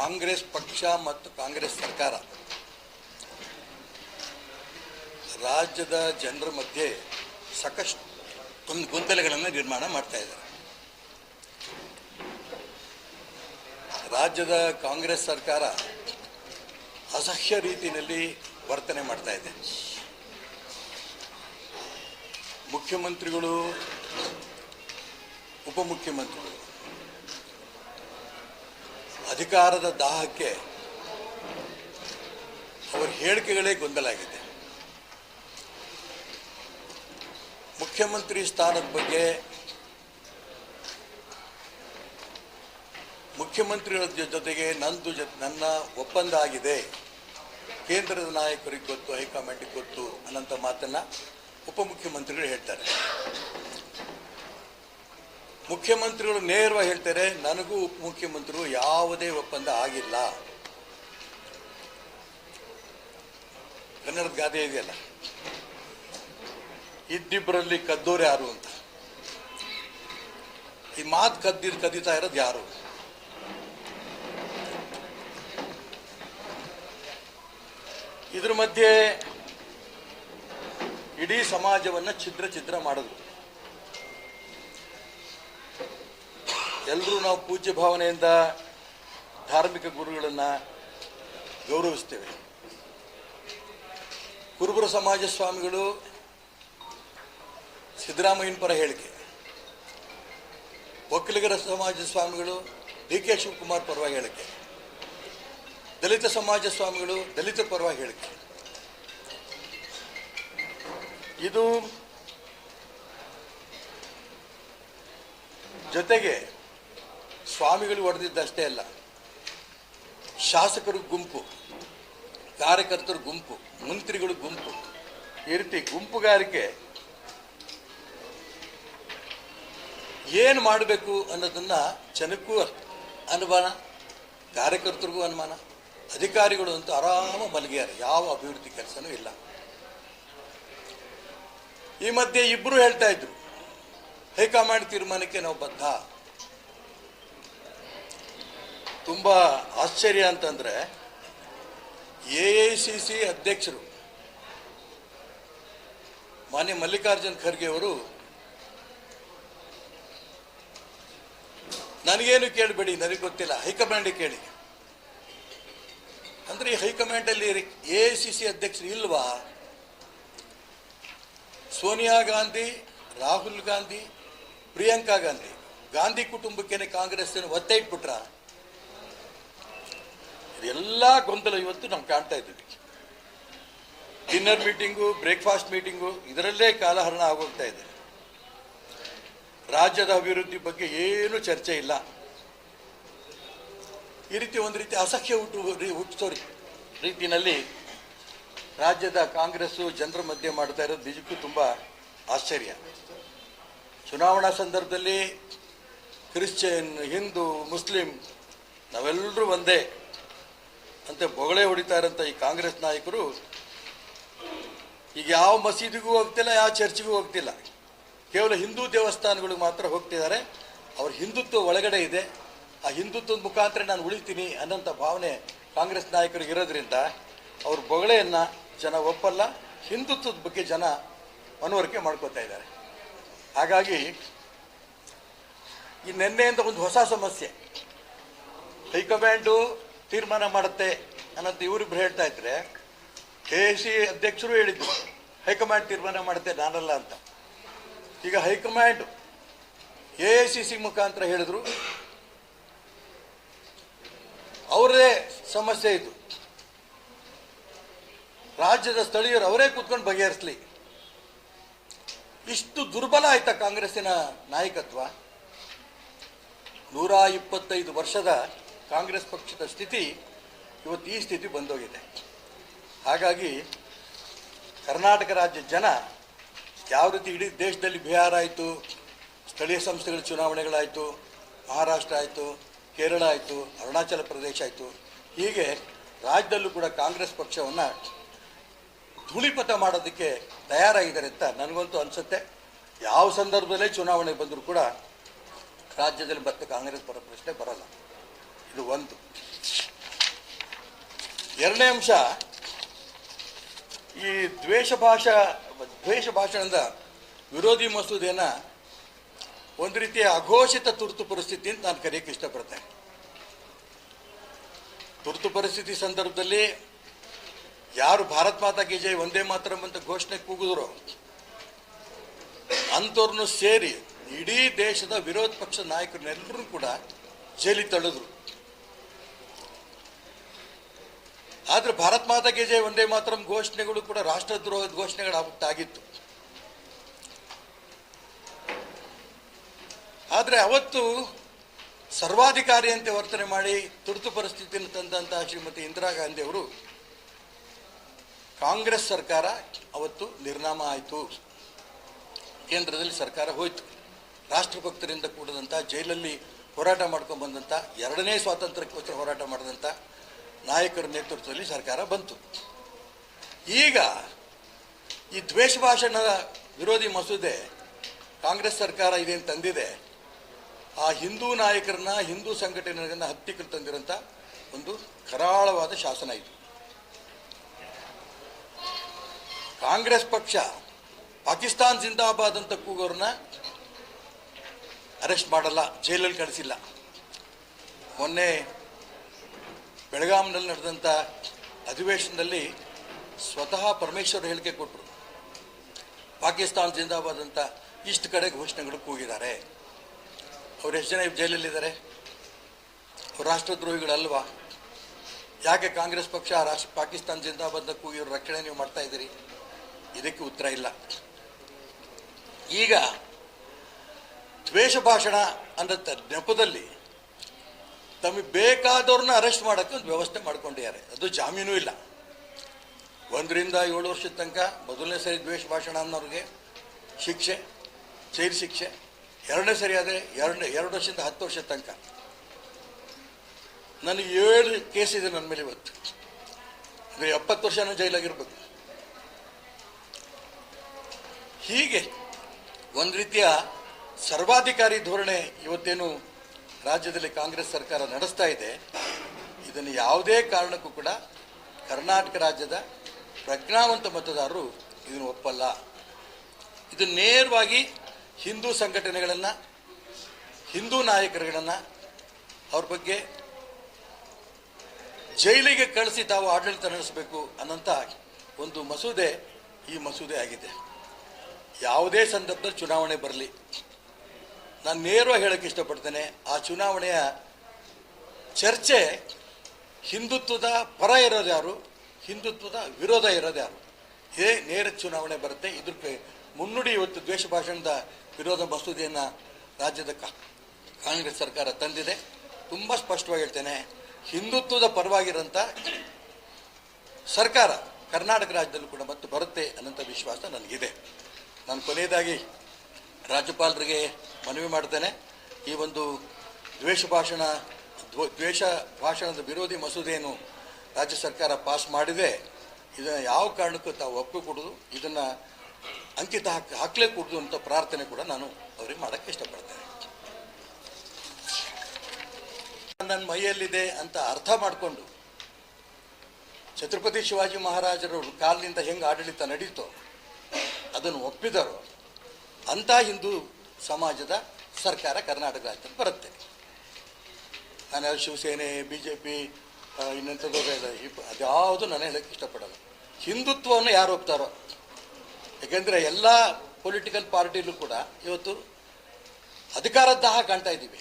ಕಾಂಗ್ರೆಸ್ ಪಕ್ಷ ಮತ್ತು ಕಾಂಗ್ರೆಸ್ ಸರ್ಕಾರ ರಾಜ್ಯದ ಜನರ ಮಧ್ಯೆ ಸಾಕಷ್ಟು ಒಂದು ಗೊಂದಲಗಳನ್ನು ನಿರ್ಮಾಣ ಮಾಡ್ತಾ ಇದ್ದಾರೆ. ರಾಜ್ಯದ ಕಾಂಗ್ರೆಸ್ ಸರ್ಕಾರ ಅಸಹ್ಯ ರೀತಿಯಲ್ಲಿ ವರ್ತನೆ ಮಾಡ್ತಾ ಇದೆ. ಮುಖ್ಯಮಂತ್ರಿಗಳು, ಉಪಮುಖ್ಯಮಂತ್ರಿಗಳು ಅಧಿಕಾರದ ದಾಹಕ್ಕೆ ಅವರ ಹೇಳಿಕೆಗಳೇ ಗೊಂದಲ ಆಗಿದೆ ಮುಖ್ಯಮಂತ್ರಿ ಸ್ಥಾನದ ಬಗ್ಗೆ ಮುಖ್ಯಮಂತ್ರಿಗಳ ಜೊತೆಗೆ ನಂದು ಜೊ, ನನ್ನ ಒಪ್ಪಂದ ಆಗಿದೆ. ಕೇಂದ್ರದ ನಾಯಕರಿಗೆ ಗೊತ್ತು, ಹೈಕಮಾಂಡಿಗೆ ಗೊತ್ತು ಅನ್ನೋಂಥ ಮಾತನ್ನ ಉಪಮುಖ್ಯಮಂತ್ರಿಗಳು ಹೇಳ್ತಾರೆ. ಮುಖ್ಯಮಂತ್ರಿಗಳು ನೇರವಾಗಿ ಹೇಳ್ತಾರೆ, ನನಗೂ ಉಪಮುಖ್ಯಮಂತ್ರಿಗಳು ಯಾವುದೇ ಒಪ್ಪಂದ ಆಗಿಲ್ಲ. ಕನ್ನಡದ ಗಾದೆ ಇದೆಯಲ್ಲ? ಇದ್ದಿಬ್ಬರಲ್ಲಿ ಕದ್ದೋರು ಯಾರು ಅಂತ? ಈ ಮಾತು ಕದ್ದಿ ಕದೀತಾ ಇರೋದು ಯಾರು? ಇದ್ರ ಮಧ್ಯೆ ಇಡೀ ಸಮಾಜವನ್ನ ಛಿದ್ರ ಛಿದ್ರ ಮಾಡಿದ್ರು. ಎಲ್ಲರೂ ನಾವು ಪೂಜ್ಯ ಭಾವನೆಯಿಂದ ಧಾರ್ಮಿಕ ಗುರುಗಳನ್ನು ಗೌರವಿಸ್ತೇವೆ. ಕುರುಬರ ಸಮಾಜ ಸ್ವಾಮಿಗಳು ಸಿದ್ದರಾಮಯ್ಯನ ಪರ ಹೇಳಿಕೆ. ಒಕ್ಕಲಿಗರ ಸಮಾಜ ಸ್ವಾಮಿಗಳು ಡಿ ಕೆ ಶಿವಕುಮಾರ್ ಪರವಾಗಿ ಹೇಳಿಕೆ. ದಲಿತ ಸಮಾಜ ಸ್ವಾಮಿಗಳು ದಲಿತ ಪರವಾಗಿ ಹೇಳಿಕೆ. ಇದು ಜೊತೆಗೆ ಸ್ವಾಮಿಗಳು ಹೊಡೆದಿದ್ದಷ್ಟೇ ಅಲ್ಲ, ಶಾಸಕರು ಗುಂಪು, ಕಾರ್ಯಕರ್ತರ ಗುಂಪು, ಮಂತ್ರಿಗಳು ಗುಂಪು. ಈ ರೀತಿ ಗುಂಪುಗಾರಿಕೆ ಏನು ಮಾಡಬೇಕು ಅನ್ನೋದನ್ನು ಜನಕ್ಕೂ ಅನುಮಾನ, ಕಾರ್ಯಕರ್ತರಿಗೂ ಅನುಮಾನ, ಅಧಿಕಾರಿಗಳು ಅಂತೂ ಆರಾಮ ಮಲಗಿದ್ದಾರೆ, ಯಾವ ಅಭಿವೃದ್ಧಿ ಕೆಲಸನೂ ಇಲ್ಲ. ಈ ಮಧ್ಯೆ ಇಬ್ಬರು ಹೇಳ್ತಾ ಇದ್ರು ಹೈಕಮಾಂಡ್ ತೀರ್ಮಾನಕ್ಕೆ ನಾವು ಬದ್ಧ? ತುಂಬಾ ಆಶ್ಚರ್ಯ ಅಂತಂದ್ರೆ ಎ ಐ ಸಿ ಸಿ ಅಧ್ಯಕ್ಷರು ಮಾನ್ಯ ಮಲ್ಲಿಕಾರ್ಜುನ್ ಖರ್ಗೆ ಅವರು ನನಗೇನು ಕೇಳಬೇಡಿ, ನನಗೆ ಗೊತ್ತಿಲ್ಲ. ಹೈಕಮಾಂಡ್ ಕೇಳಿ. ಅಂದ್ರೆ ಈ ಹೈಕಮಾಂಡಲ್ಲಿ ಎ ಐ ಸಿ ಸಿ ಅಧ್ಯಕ್ಷರು ಇಲ್ವಾ? ಸೋನಿಯಾ ಗಾಂಧಿ, ರಾಹುಲ್ ಗಾಂಧಿ, ಪ್ರಿಯಾಂಕಾ ಗಾಂಧಿ. ಗಾಂಧಿ ಕುಟುಂಬಕ್ಕೇನೆ ಕಾಂಗ್ರೆಸ್ ಒತ್ತೆ ಇಟ್ಬಿಟ್ರ ಇದೆಲ್ಲ ಗೊಂದಲ ಇವತ್ತು ನಾವು ಕಾಣ್ತಾ ಇದ್ದೀವಿ. ಡಿನ್ನರ್ ಮೀಟಿಂಗು ಬ್ರೇಕ್ಫಾಸ್ಟ್ ಮೀಟಿಂಗು ಇದರಲ್ಲೇ ಕಾಲಹರಣ ಆಗೋಗ್ತಾ ಇದೆ. ರಾಜ್ಯದ ಅಭಿವೃದ್ಧಿ ಬಗ್ಗೆ ಏನು ಚರ್ಚೆ ಇಲ್ಲ. ಈ ರೀತಿ ಒಂದು ರೀತಿ ಅಸಹ್ಯ ಹುಟ್ಟು ಹುಟ್ಟಿಸೋ ರೀತಿಯಲ್ಲಿ ರಾಜ್ಯದ ಕಾಂಗ್ರೆಸ್ಸು ಜನರ ಮಧ್ಯೆ ಮಾಡ್ತಾ ಇರೋದು ನಿಜಕ್ಕೂ ತುಂಬ ಆಶ್ಚರ್ಯ. ಚುನಾವಣಾ ಸಂದರ್ಭದಲ್ಲಿ ಕ್ರಿಶ್ಚಿಯನ್, ಹಿಂದೂ, ಮುಸ್ಲಿಂ, ನಾವೆಲ್ಲರೂ ಒಂದೇ. ಅಂತ ಬೊಗಳೆ ಹೊಡಿತಾ ಈ ಕಾಂಗ್ರೆಸ್ ನಾಯಕರು. ಈಗ ಯಾವ ಮಸೀದಿಗೂ ಹೋಗ್ತಿಲ್ಲ, ಯಾವ ಚರ್ಚ್ಗೂ ಹೋಗ್ತಿಲ್ಲ. ಕೇವಲ ಹಿಂದೂ ದೇವಸ್ಥಾನಗಳಿಗೆ ಮಾತ್ರ ಹೋಗ್ತಿದ್ದಾರೆ. ಅವ್ರ ಹಿಂದುತ್ವ ಒಳಗಡೆ ಇದೆ. ಆ ಹಿಂದುತ್ವದ ಮುಖಾಂತರ ನಾನು ಉಳಿತೀನಿ ಅನ್ನೋಂಥ ಭಾವನೆ ಕಾಂಗ್ರೆಸ್ ನಾಯಕರಿಗೆ ಇರೋದ್ರಿಂದ ಅವ್ರ ಬೊಗಳೆಯನ್ನ ಜನ ಒಪ್ಪಲ್ಲ, ಹಿಂದುತ್ವದ ಬಗ್ಗೆ ಜನ ಮನವರಿಕೆ ಮಾಡ್ಕೋತಾ ಇದ್ದಾರೆ. ಹಾಗಾಗಿ ಈ ನಿನ್ನೆಯಿಂದ ಒಂದು ಹೊಸ ಸಮಸ್ಯೆ. ಹೈಕಮಾಂಡು ತೀರ್ಮಾನ ಮಾಡುತ್ತೆ ಅನ್ನೋದು ಇವರಿಬ್ರು ಹೇಳ್ತಾ ಇದ್ರೆ, ಕೆ ಸಿ ಅಧ್ಯಕ್ಷರು ಹೇಳಿದ್ರು, ಹೈಕಮಾಂಡ್ ತೀರ್ಮಾನ ಮಾಡುತ್ತೆ ನಾನಲ್ಲ ಅಂತ. ಈಗ ಹೈಕಮಾಂಡ್ ಎ ಸಿ ಸಿ ಮುಖಾಂತರ ಹೇಳಿದ್ರು, ಅವರದೇ ಸಮಸ್ಯೆ ಇದು. ರಾಜ್ಯದ ಸ್ಥಳೀಯರು ಅವರೇ ಕೂತ್ಕೊಂಡು ಬಗೆಹರಿಸಲಿ. ಇಷ್ಟು ದುರ್ಬಲ ಆಯ್ತಾ ಕಾಂಗ್ರೆಸ್ಸಿನ ನಾಯಕತ್ವ. ನೂರ ಇಪ್ಪತ್ತೈದು ವರ್ಷದ ಕಾಂಗ್ರೆಸ್ ಪಕ್ಷದ ಸ್ಥಿತಿ ಇವತ್ತು ಈ ಸ್ಥಿತಿ ಬಂದೋಗಿದೆ. ಹಾಗಾಗಿ ಕರ್ನಾಟಕ ರಾಜ್ಯ ಜನ ಯಾವ ರೀತಿ ಇಡೀ ದೇಶದಲ್ಲಿ ಬಿಹಾರ ಆಯಿತು, ಸ್ಥಳೀಯ ಸಂಸ್ಥೆಗಳ ಚುನಾವಣೆಗಳಾಯಿತು, ಮಹಾರಾಷ್ಟ್ರ ಆಯಿತು, ಕೇರಳ ಆಯಿತು, ಅರುಣಾಚಲ ಪ್ರದೇಶ ಆಯಿತು, ಹೀಗೆ ರಾಜ್ಯದಲ್ಲೂ ಕೂಡ ಕಾಂಗ್ರೆಸ್ ಪಕ್ಷವನ್ನು ಧೂಳಿಪಥ ಮಾಡೋದಕ್ಕೆ ತಯಾರಾಗಿದ್ದಾರೆ ಅಂತ ನನಗಂತೂ ಅನಿಸುತ್ತೆ. ಯಾವ ಸಂದರ್ಭದಲ್ಲೇ ಚುನಾವಣೆ ಬಂದರೂ ಕೂಡ ರಾಜ್ಯದಲ್ಲಿ ಮತ್ತೆ ಕಾಂಗ್ರೆಸ್ ಬರೋ ಪ್ರಶ್ನೆ ಬರಲ್ಲ. ಇದು ಒಂದು. ಎರಡನೇ ಅಂಶ, ಈ ದ್ವೇಷ ಭಾಷಾ, ದ್ವೇಷ ಭಾಷಣದ ವಿರೋಧಿ ಮಸೂದೆಯನ್ನು ಒಂದು ರೀತಿಯ ಅಘೋಷಿತ ತುರ್ತು ಪರಿಸ್ಥಿತಿ ಅಂತ ನಾನು ಕರೆಯಕ್ಕೆ ಇಷ್ಟಪಡ್ತೇನೆ. ತುರ್ತು ಪರಿಸ್ಥಿತಿ ಸಂದರ್ಭದಲ್ಲಿ ಯಾರು ಭಾರತ್ ಮಾತಾ ಕಿ ಜೈ ಒಂದೇ ಮಾತ್ರ ಅಂತ ಘೋಷಣೆ ಕೂಗಿದ್ರು, ಅಂಥವ್ರನ್ನು ಸೇರಿ ಇಡೀ ದೇಶದ ವಿರೋಧ ಪಕ್ಷ ನಾಯಕರನ್ನೆಲ್ಲರೂ ಕೂಡ ಜೈಲಿಗೆ ತಳ್ಳಿದ್ರು. ಆದ್ರೆ ಭಾರತ್ ಮಾತಾ ಕೆ ಜಯ ಒಂದೇ ಮಾತ್ರ ಘೋಷಣೆಗಳು ಕೂಡ ರಾಷ್ಟ್ರದ್ರೋಹದ ಘೋಷಣೆಗಳಾಗಿತ್ತು ಆದರೆ ಅವತ್ತು ಸರ್ವಾಧಿಕಾರಿಯಂತೆ ವರ್ತನೆ ಮಾಡಿ ತುರ್ತು ಪರಿಸ್ಥಿತಿಯನ್ನು ತಂದಂತಹ ಶ್ರೀಮತಿ ಇಂದಿರಾ ಗಾಂಧಿ ಅವರು ಕಾಂಗ್ರೆಸ್ ಸರ್ಕಾರ ಅವತ್ತು ನಿರ್ನಾಮ ಆಯಿತು. ಕೇಂದ್ರದಲ್ಲಿ ಸರ್ಕಾರ ಹೋಯಿತು. ರಾಷ್ಟ್ರಭಕ್ತರಿಂದ ಕೂಡಿದಂಥ ಜೈಲಲ್ಲಿ ಹೋರಾಟ ಮಾಡ್ಕೊಂಡು ಬಂದಂಥ ಎರಡನೇ ಸ್ವಾತಂತ್ರ್ಯಕ್ಕೋಸ್ಕರ ಹೋರಾಟ ಮಾಡಿದಂಥ ನಾಯಕರ ನೇತೃತ್ವದಲ್ಲಿ ಸರ್ಕಾರ ಬಂತು. ಈಗ ಈ ದ್ವೇಷ ಭಾಷಣದ ವಿರೋಧಿ ಮಸೂದೆ ಕಾಂಗ್ರೆಸ್ ಸರ್ಕಾರ ಇದೇನು ತಂದಿದೆ. ಆ ಹಿಂದೂ ನಾಯಕರನ್ನ, ಹಿಂದೂ ಸಂಘಟನೆಗಳನ್ನ ಹತ್ತಿಕ್ಕಲು ತಂದಿರೋಂಥ ಒಂದು ಕರಾಳವಾದ ಶಾಸನ ಇದು. ಕಾಂಗ್ರೆಸ್ ಪಕ್ಷ ಪಾಕಿಸ್ತಾನ್ ಜಿಂದಾಬಾದ್ ಅಂತ ಕೂಗೋರನ್ನ ಅರೆಸ್ಟ್ ಮಾಡಲ್ಲ, ಜೈಲಲ್ಲಿ ಕಳಿಸಿಲ್ಲ. ಮೊನ್ನೆ ಬೆಳಗಾಂನಲ್ಲಿ ನಡೆದಂಥ ಅಧಿವೇಶನದಲ್ಲಿ ಸ್ವತಃ ಪರಮೇಶ್ವರ್ ಹೇಳಿಕೆ ಕೊಟ್ಟರು ಪಾಕಿಸ್ತಾನ ಜಿಂದಾಬಾದ್ ಅಂತ ಇಷ್ಟು ಕಡೆ ಘೋಷಣೆಗಳು ಕೂಗಿದ್ದಾರೆ. ಅವ್ರು ಎಷ್ಟು ಜನ ಜೈಲಲ್ಲಿದ್ದಾರೆ? ಅವ್ರು ರಾಷ್ಟ್ರದ್ರೋಹಿಗಳಲ್ವಾ? ಯಾಕೆ ಕಾಂಗ್ರೆಸ್ ಪಕ್ಷ ರಾಷ್ಟ್ರ ಪಾಕಿಸ್ತಾನ ಜಿಂದಾಬಾದ್ನ ಕೂಗಿ ಅವ್ರ ರಕ್ಷಣೆ ನೀವು ಮಾಡ್ತಾ ಇದ್ದೀರಿ? ಇದಕ್ಕೆ ಉತ್ತರ ಇಲ್ಲ. ಈಗ ದ್ವೇಷ ಭಾಷಣ ಅನ್ನೋ ನೆಪದಲ್ಲಿ ತಮಗೆ ಬೇಕಾದವ್ರನ್ನ ಅರೆಸ್ಟ್ ಮಾಡೋಕ್ಕೆ ಒಂದು ವ್ಯವಸ್ಥೆ ಮಾಡ್ಕೊಂಡಿದ್ದಾರೆ. ಅದು ಜಾಮೀನು ಇಲ್ಲ. ಒಂದರಿಂದ ಏಳು ವರ್ಷದ ತನಕ ಮೊದಲನೇ ಸರಿ ದ್ವೇಷ ಭಾಷಣ ಅನ್ನೋರಿಗೆ ಶಿಕ್ಷೆ, ಜೈಲು ಶಿಕ್ಷೆ, ಎರಡನೇ ಸರಿ ಆದರೆ ಎರಡು ಎರಡು ವರ್ಷದಿಂದ ಹತ್ತು ವರ್ಷದ ತನಕ. ನನಗೆ ಏಳು ಕೇಸ್ ಇದೆ ನನ್ನ ಮೇಲೆ ಇವತ್ತು. ಅಂದರೆ ಎಪ್ಪತ್ತು ವರ್ಷನೂ ಜೈಲಾಗಿರ್ಬೇಕು. ಹೀಗೆ ಒಂದು ರೀತಿಯ ಸರ್ವಾಧಿಕಾರಿ ಧೋರಣೆ ಇವತ್ತೇನು ರಾಜ್ಯದಲ್ಲಿ ಕಾಂಗ್ರೆಸ್ ಸರ್ಕಾರ ನಡೆಸ್ತಾ ಇದೆ, ಇದನ್ನು ಯಾವುದೇ ಕಾರಣಕ್ಕೂ ಕೂಡ ಕರ್ನಾಟಕ ರಾಜ್ಯದ ಪ್ರಜ್ಞಾವಂತ ಮತದಾರರು ಇದನ್ನು ಒಪ್ಪಲ್ಲ. ಇದು ನೇರವಾಗಿ ಹಿಂದೂ ಸಂಘಟನೆಗಳನ್ನು, ಹಿಂದೂ ನಾಯಕರುಗಳನ್ನು, ಅವ್ರ ಬಗ್ಗೆ ಜೈಲಿಗೆ ಕಳಿಸಿ ತಾವು ಆಡಳಿತ ನಡೆಸಬೇಕು ಅನ್ನೋಂಥ ಒಂದು ಮಸೂದೆ ಈ ಮಸೂದೆ ಆಗಿದೆ. ಯಾವುದೇ ಸಂದರ್ಭದಲ್ಲಿ ಚುನಾವಣೆ ಬರಲಿ. ನಾನು ನೇರವಾಗಿ ಹೇಳಕ್ಕೆ ಇಷ್ಟಪಡ್ತೇನೆ, ಆ ಚುನಾವಣೆಯ ಚರ್ಚೆ ಹಿಂದುತ್ವದ ಪರ ಇರೋದು ಯಾರು? ಹಿಂದುತ್ವದ ವಿರೋಧ ಇರೋದು ಯಾರು? ಇದೇ ನೇರ ಚುನಾವಣೆ ಬರುತ್ತೆ. ಇದಕ್ಕೆ ಮುನ್ನುಡಿ ಇವತ್ತು ದ್ವೇಷ ಭಾಷಣದ ವಿರೋಧ ಮಸೂದೆಯನ್ನು ರಾಜ್ಯದ ಕಾಂಗ್ರೆಸ್ ಸರ್ಕಾರ ತಂದಿದೆ. ತುಂಬ ಸ್ಪಷ್ಟವಾಗಿ ಹೇಳ್ತೇನೆ, ಹಿಂದುತ್ವದ ಪರವಾಗಿರೋಂಥ ಸರ್ಕಾರ ಕರ್ನಾಟಕ ರಾಜ್ಯದಲ್ಲೂ ಕೂಡ ಮತ್ತೆ ಬರುತ್ತೆ ಅನ್ನೋಂಥ ವಿಶ್ವಾಸ ನನಗಿದೆ. ನಾನು ಕೊನೆಯದಾಗಿ ರಾಜ್ಯಪಾಲರಿಗೆ ಮನವಿ ಮಾಡ್ತೇನೆ. ಈ ಒಂದು ದ್ವೇಷ ಭಾಷಣ ದ್ವೇಷ ಭಾಷಣದ ವಿರೋಧಿ ಮಸೂದೆಯನ್ನು ರಾಜ್ಯ ಸರ್ಕಾರ ಪಾಸ್ ಮಾಡಿದೆ. ಇದನ್ನು ಯಾವ ಕಾರಣಕ್ಕೂ ತಾವು ಒಪ್ಪಿಕೊಡೋದು, ಇದನ್ನು ಅಂಕಿತ ಹಾಕಿ ಹಾಕಲೇ ಕೊಡೋದು ಅಂತ ಪ್ರಾರ್ಥನೆ ಕೂಡ ನಾನು ಅವರಿಗೆ ಮಾಡೋಕ್ಕೆ ಇಷ್ಟಪಡ್ತೇನೆ. ನನ್ನ ಮೈಯಲ್ಲಿದೆ ಅಂತ ಅರ್ಥ ಮಾಡಿಕೊಂಡು ಛತ್ರಪತಿ ಶಿವಾಜಿ ಮಹಾರಾಜರವರು ಕಾಲಿನಿಂದ ಹೆಂಗೆ ಆಡಳಿತ ನಡೀತೋ, ಅದನ್ನು ಒಪ್ಪಿದರು ಅಂಥ ಹಿಂದೂ ಸಮಾಜದ ಸರ್ಕಾರ ಕರ್ನಾಟಕ ರಾಜ್ಯದಲ್ಲಿ ಬರುತ್ತೆ. ನಾನು ಶಿವಸೇನೆ ಬಿ ಜೆ ಪಿ ಇನ್ನೆಂಥದ್ದು ಅದ್ಯಾವುದು ನಾನು ಹೇಳಕ್ಕೆ ಇಷ್ಟಪಡಲ್ಲ. ಹಿಂದುತ್ವವನ್ನು ಯಾರು ಒಪ್ತಾರೋ? ಯಾಕೆಂದರೆ ಎಲ್ಲ ಪೊಲಿಟಿಕಲ್ ಪಾರ್ಟಿಲೂ ಕೂಡ ಇವತ್ತು ಅಧಿಕಾರದ ದಾಹ ಕಾಣ್ತಾ ಇದ್ದೀವಿ.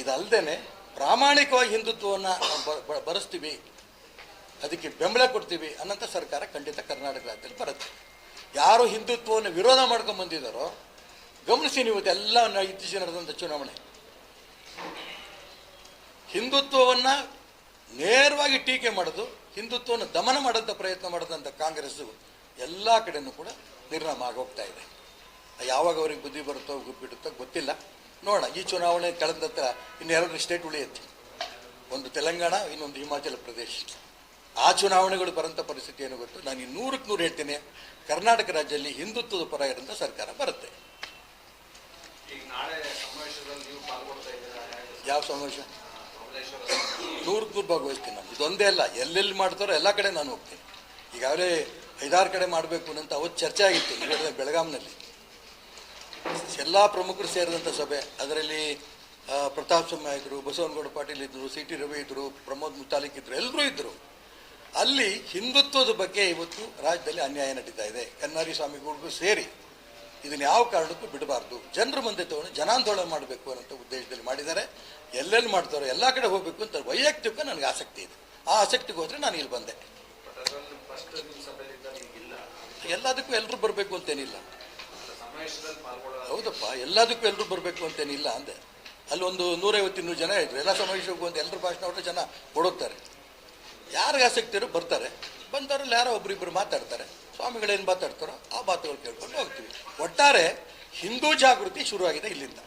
ಇದಲ್ಲದೆ ಪ್ರಾಮಾಣಿಕವಾಗಿ ಹಿಂದುತ್ವವನ್ನು ಬರೆಸ್ತೀವಿ, ಅದಕ್ಕೆ ಬೆಂಬಲ ಕೊಡ್ತೀವಿ ಅನ್ನೋಂಥ ಸರ್ಕಾರ ಖಂಡಿತ ಕರ್ನಾಟಕ ರಾಜ್ಯದಲ್ಲಿ ಬರುತ್ತೆ. ಯಾರು ಹಿಂದುತ್ವವನ್ನು ವಿರೋಧ ಮಾಡ್ಕೊಂಡು ಬಂದಿದ್ದಾರೋ, ಗಮನಿಸಿ ನೀವು ನ- ಇತ್ತೀಚೆಗೆ ನಡೆದಂಥ ಚುನಾವಣೆ. ಹಿಂದುತ್ವವನ್ನು ನೇರವಾಗಿ ಟೀಕೆ ಮಾಡೋದು, ಹಿಂದುತ್ವವನ್ನು ದಮನ ಮಾಡೋಂಥ ಪ್ರಯತ್ನ ಮಾಡಿದಂಥ ಕಾಂಗ್ರೆಸ್ಸು ಎಲ್ಲ ಕಡೆಯೂ ಕೂಡ ನಿರ್ನಾಮ ಆಗೋಗ್ತಾ ಇದೆ. ಯಾವಾಗ ಅವ್ರಿಗೆ ಬುದ್ಧಿ ಬರುತ್ತೋ ಬಿಡುತ್ತೋ ಗೊತ್ತಿಲ್ಲ. ನೋಡೋಣ, ಈ ಚುನಾವಣೆ ಕಳೆದ ಹತ್ರ ಇನ್ನೆರಡು ಸ್ಟೇಟ್ ಉಳಿಯುತ್ತೆ. ಒಂದು ತೆಲಂಗಾಣ, ಇನ್ನೊಂದು ಹಿಮಾಚಲ ಪ್ರದೇಶ. ಆ ಚುನಾವಣೆಗಳು ಬರೋಂಥ ಪರಿಸ್ಥಿತಿ ಏನು ಗೊತ್ತು? ನಾನು ನೂರಕ್ಕೆ ನೂರು ಹೇಳ್ತೇನೆ. ಕರ್ನಾಟಕ ರಾಜ್ಯದಲ್ಲಿ ಹಿಂದುತ್ವದ ಪರ ಇರೋಂಥ ಸರ್ಕಾರ ಬರುತ್ತೆ. ಯಾವ ಸಮಾವೇಶ? ನೂರಕ್ಕೆ ನೂರು ಭಾಗವಹಿಸ್ತೀನಿ ನಾನು. ಇದೊಂದೇ ಅಲ್ಲ ಎಲ್ಲೆಲ್ಲಿ ಮಾಡ್ತಾರೋ ಎಲ್ಲ ಕಡೆ ನಾನು ಹೋಗ್ತೀನಿ. ಈಗಾಗಲೇ ಐದಾರು ಕಡೆ ಮಾಡಬೇಕು ಅಂತ ಅವತ್ತು ಚರ್ಚೆ ಆಗಿತ್ತು ಈಗ ಬೆಳಗಾಂನಲ್ಲಿ. ಎಲ್ಲ ಪ್ರಮುಖರು ಸೇರಿದಂಥ ಸಭೆ ಅದರಲ್ಲಿ ಪ್ರತಾಪ್ ಸಿಂಹ ಇದ್ದರು ಬಸವನಗೌಡ ಪಾಟೀಲ್ ಇದ್ದರು ಸಿ ಟಿ ರವಿ ಇದ್ದರು ಪ್ರಮೋದ್ ಮುತಾಲಿಕ್ ಇದ್ದರು ಎಲ್ಲರೂ ಇದ್ದರು ಅಲ್ಲಿ ಹಿಂದುತ್ವದ ಬಗ್ಗೆ ಇವತ್ತು ರಾಜ್ಯದಲ್ಲಿ ಅನ್ಯಾಯ ನಡೀತಾ ಇದೆ. ಕನ್ನಾರಿ ಸ್ವಾಮಿಗಳಿಗೂ ಸೇರಿ ಇದನ್ನು ಯಾವ ಕಾರಣಕ್ಕೂ ಬಿಡಬಾರ್ದು. ಜನರ ಮುಂದೆ ತಗೊಂಡು ಜನಾಂದೋಲನ ಮಾಡಬೇಕು ಅನ್ನೋಂಥ ಉದ್ದೇಶದಲ್ಲಿ ಮಾಡಿದ್ದಾರೆ. ಎಲ್ಲೆಲ್ಲಿ ಮಾಡ್ತಾರೆ ಎಲ್ಲ ಕಡೆ ಹೋಗಬೇಕು ಅಂತ ವೈಯಕ್ತಿಕ ನನಗೆ ಆಸಕ್ತಿ ಇದೆ. ಆ ಆಸಕ್ತಿಗೆ ಹೋದರೆ ನಾನು ಇಲ್ಲಿ ಬಂದೆ. ಎಲ್ಲದಕ್ಕೂ ಎಲ್ಲರೂ ಬರಬೇಕು ಅಂತೇನಿಲ್ಲ. ಹೌದಪ್ಪ, ಎಲ್ಲದಕ್ಕೂ ಎಲ್ಲರೂ ಬರಬೇಕು ಅಂತೇನಿಲ್ಲ ಅಂದೆ. ಅಲ್ಲೊಂದು ನೂರೈವತ್ತು ಇನ್ನೂರು ಜನ ಇದ್ರು. ಎಲ್ಲ ಸಮಾವೇಶಕ್ಕೂ ಒಂದು ಎಲ್ಲರೂ ಭಾಷಣ ಜನ ಓಡೋಗ್ತಾರೆ. ಯಾರಿಗೆ ಆಸಕ್ತಿ ಇರೋ ಬರ್ತಾರೆ. ಬಂದವರಲ್ಲಿ ಯಾರೋ ಒಬ್ರಿಬ್ರು ಮಾತಾಡ್ತಾರೆ. ಸ್ವಾಮಿಗಳೇನು ಮಾತಾಡ್ತಾರೋ ಆ ಮಾತುಗಳು ಕೇಳ್ಕೊಂಡು ಹೋಗ್ತೀವಿ. ಒಟ್ಟಾರೆ ಹಿಂದೂ ಜಾಗೃತಿ ಶುರುವಾಗಿದೆ ಇಲ್ಲಿಂದ.